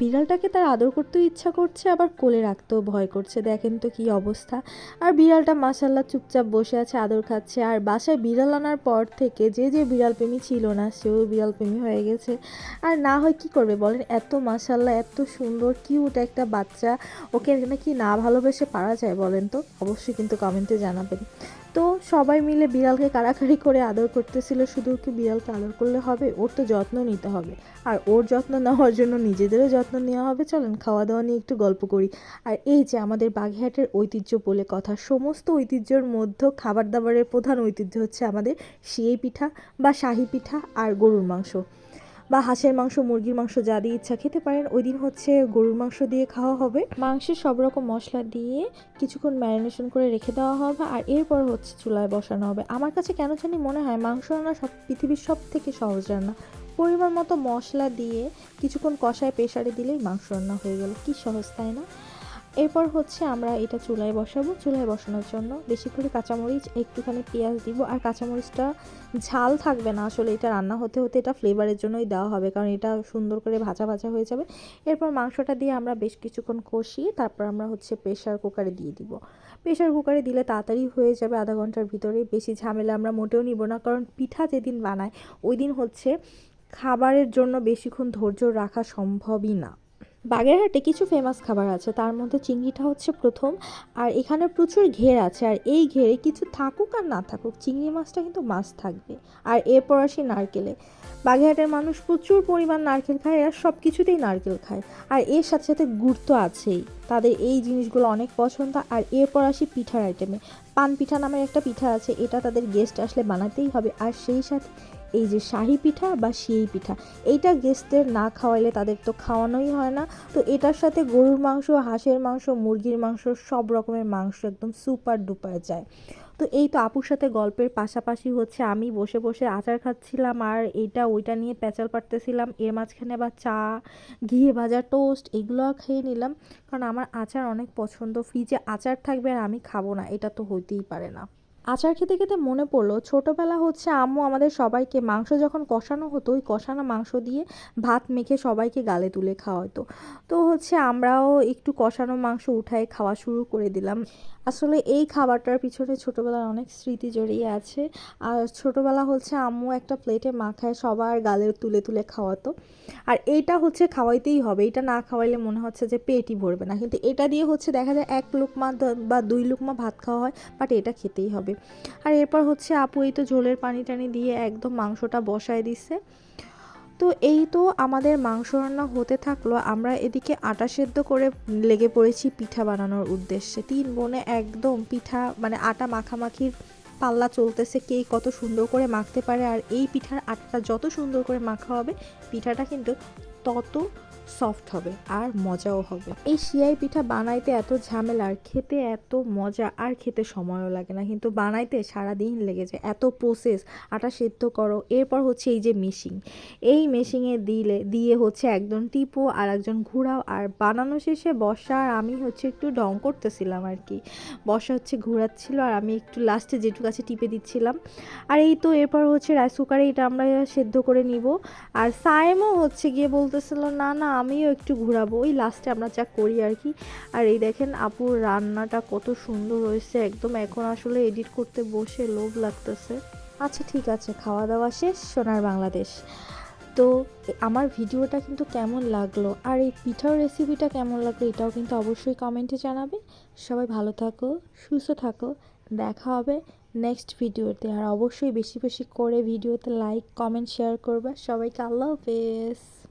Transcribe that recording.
বিড়ালটাকে তার আদর করতেও ইচ্ছা করছে, আবার কোলে রাখতেও ভয় করছে। দেখেন তো কী অবস্থা। আর বিড়ালটা মাসাল্লাহ চুপচাপ বসে আছে, আদর খাচ্ছে। আর বাসায় বিড়াল আনার পর থেকে যে যে বিড়াল প্রেমী ছিল না, সেও বিড়াল প্রেমী হয়ে গেছে। আর না হয় কি করবে বলেন? এত মাসাল্লাহ এত সুন্দর কিউট একটা বাচ্চা। ওকে নাকি না ভালোবেসে পারা যায় বলেন তো? অবশ্যই কিন্তু কমেন্টে জানাবেন। তো সবাই মিলে বিড়ালকে কাড়াকাড়ি করে আদর করতেছিল, শুধু কি বিড়ালকে আদর করলে হবে? ওর তো যত্ন নিতে হবে। আর ওর যত্ন নেওয়ার জন্য নিজেদেরও যত্ন নেওয়া হবে। চলেন খাওয়া দাওয়া নিয়ে একটু গল্প করি। আর এই যে আমাদের বাগেরহাটের ঐতিহ্য বলে কথা, সমস্ত ঐতিহ্যর মধ্যে খাবার দাবারের প্রধান ঐতিহ্য হচ্ছে আমাদের সিয়ে পিঠা বা শাহি পিঠা আর গরুর মাংস। বা হাঁসের মাংস, মুরগির মাংস যা দিয়ে ইচ্ছা খেতে পারেন, ওই দিন হচ্ছে গরুর মাংস দিয়ে খাওয়া হবে। মাংসের সব রকম মশলা দিয়ে কিছুক্ষণ ম্যারিনেশন করে রেখে দেওয়া হবে আর এরপর হচ্ছে চুলায় বসানো হবে। আমার কাছে কেন জানি মনে হয় মাংস রান্না সব, পৃথিবীর সব থেকে সহজ রান্না। পরিমাণ মতো মশলা দিয়ে কিছুক্ষণ কষায় প্রেশারে দিলেই মাংস রান্না হয়ে গেল। কি সহজ, তাই না? এরপর হচ্ছে আমরা এটা চুলায় বসাবো। চুলায় বসানোর জন্য বেশি করে কাঁচামরিচ, একটুখানি পেঁয়াজ দিব আর কাঁচামরিচটা ঝাল থাকবে না। আসলে এটা রান্না হতে হতে এটা ফ্লেভারের জন্যই দেওয়া হবে কারণ এটা সুন্দর করে ভাজা ভাজা হয়ে যাবে। এরপর মাংসটা দিয়ে আমরা বেশ কিছুক্ষণ কষিয়ে তারপর আমরা হচ্ছে প্রেশার কুকারে দিয়ে দিব। প্রেশার কুকারে দিলে তাড়াতাড়ি হয়ে যাবে আধা ঘণ্টার ভিতরে। বেশি ঝামেলা আমরা মোটেও নিব না কারণ পিঠা যেদিন বানায় ওই দিন হচ্ছে খাবারের জন্য বেশিক্ষণ ধৈর্য রাখা সম্ভবই না। বাগেরহাটে কিছু ফেমাস খাবার আছে, তার মধ্যে চিংড়িটা হচ্ছে প্রথম, আর এখানে প্রচুর ঘের আছে, আর এই ঘেরে কিছু থাকুক আর না থাকুক, চিংড়ি মাছটা কিন্তু মাছ থাকবে। আর এরপর আসি নারকেলে। বাগেরহাটের মানুষ প্রচুর পরিমাণ নারকেল খায়, আর সব কিছুতেই নারকেল খায়। আর এর সাথে সাথে গুড় তো আছেই, তাদের এই জিনিসগুলো অনেক পছন্দ। আর এরপর আসি পিঠার আইটেমে পান পিঠা নামের একটা পিঠা আছে, এটা তাদের গেস্ট আসলে বানাতেই হবে। আর সেই সাথে এই যে শাহি পিঠা বা শিয়েই পিঠা, এইটা গেস্টদের না খাওয়াইলে তাদের তো খাওয়ানোই হয় না। তো এটার সাথে গরুর মাংস, হাঁসের মাংস, মুরগির মাংস, সব রকমের মাংস একদম সুপার ডুপার যায়। তো এই তো আপুর সাথে গল্পের পাশাপাশি হচ্ছে আমি বসে বসে আচার খাচ্ছিলাম আর এইটা ওইটা নিয়ে প্যাচাল পাড়তেছিলাম, এর মাঝখানে বা চা ঘিয়ে ভাজা টোস্ট এগুলো খেয়ে নিলাম। কারণ আমার আচার অনেক পছন্দ ফ্রিজে আচার থাকবে আর আমি খাব না, এটা তো হইতেই পারে না। আচার খেতে খেতে মনে পড়ল, ছোটোবেলা হচ্ছে আম্মু আমাদের সবাইকে মাংস যখন কষানো হতো, ওই কষানো মাংস দিয়ে ভাত মেখে সবাইকে গালে তুলে খাওয়াতো। তো হচ্ছে আমরাও একটু কষানো মাংস উঠায় খাওয়া শুরু করে দিলাম। আসলে এই খাবারটার পিছনে ছোটোবেলার অনেক স্মৃতি জড়িয়ে আছে। আর ছোটোবেলা হচ্ছে আম্মু একটা প্লেটে মাখায় সবার গালে তুলে তুলে খাওয়াতো। আর এইটা হচ্ছে খাওয়াইতেই হবে, এটা না খাওয়াইলে মনে হচ্ছে যে পেটই ভরবে না। কিন্তু এটা দিয়ে হচ্ছে দেখা যায় এক লুকমা বা দুই লুকমা ভাত খাওয়া হয়, বাট এটা খেতেই হবে। আর এরপর হচ্ছে আপু এই তো ঝোলের পানি টানি দিয়ে একদম মাংসটা বসায় দিচ্ছে তো এই তো আমাদের মাংস রান্না হতে থাকল। আমরা এদিকে আটা সেদ্ধ করে লেগে পড়েছি পিঠা বানানোর উদ্দেশ্যে। তিন বোনে একদম পিঠা মানে আটা মাখামাখির পাল্লা চলতেছে কে কত সুন্দর করে মাখতে পারে। আর এই পিঠার আটাটা যত সুন্দর করে মাখা হবে, পিঠাটা কিন্তু তত সফট হবে আর মজাও হবে। এই শিয়াই পিঠা বানাইতে এত ঝামেলা, আর খেতে এত মজা, আর খেতে সময়ও লাগে না। কিন্তু বানাইতে সারা দিন লেগে যায়, এত প্রসেস আটা সেদ্ধ করো, এরপর হচ্ছে এই যে মেশিং এই মেশিংয়ে দিলে, দিয়ে হচ্ছে একজন টিপো আর একজন ঘুরাও, আর বানানো শেষে বসা আর আমি হচ্ছে একটু ডং করতেছিলাম আর কি। বসা হচ্ছে ঘোরাচ্ছিল, আর আমি একটু লাস্টে যেটুকু আছে টিপে দিচ্ছিলাম। আর এই তো এরপর হচ্ছে রাইস কুকারে এটা আমরা সেদ্ধ করে নিব। আর সায়েমও হচ্ছে গিয়ে বলতেছিল, না না, আমিও একটু ঘোরাবো। ওই লাস্টে আমরা যা করি আর কি। আর এই দেখেন আপুর রান্নাটা কত সুন্দর হয়েছে। একদম এখন আসলে এডিট করতে বসে লোভ লাগতেছে। আচ্ছা ঠিক আছে খাওয়া দাওয়া শেষ, সোনার বাংলাদেশ। তো আমার ভিডিওটা কিন্তু কেমন লাগল? আর এই পিঠার রেসিপিটা কেমন লাগল এটাও কিন্তু অবশ্যই কমেন্টে জানাবে। সবাই ভালো থাকো, সুস্থ থাকো, দেখা হবে নেক্সট ভিডিওতে আর অবশ্যই বেশি বেশি করে ভিডিওতে লাইক কমেন্ট শেয়ার করবে। সবাইকে আল্লাহ হাফেজ।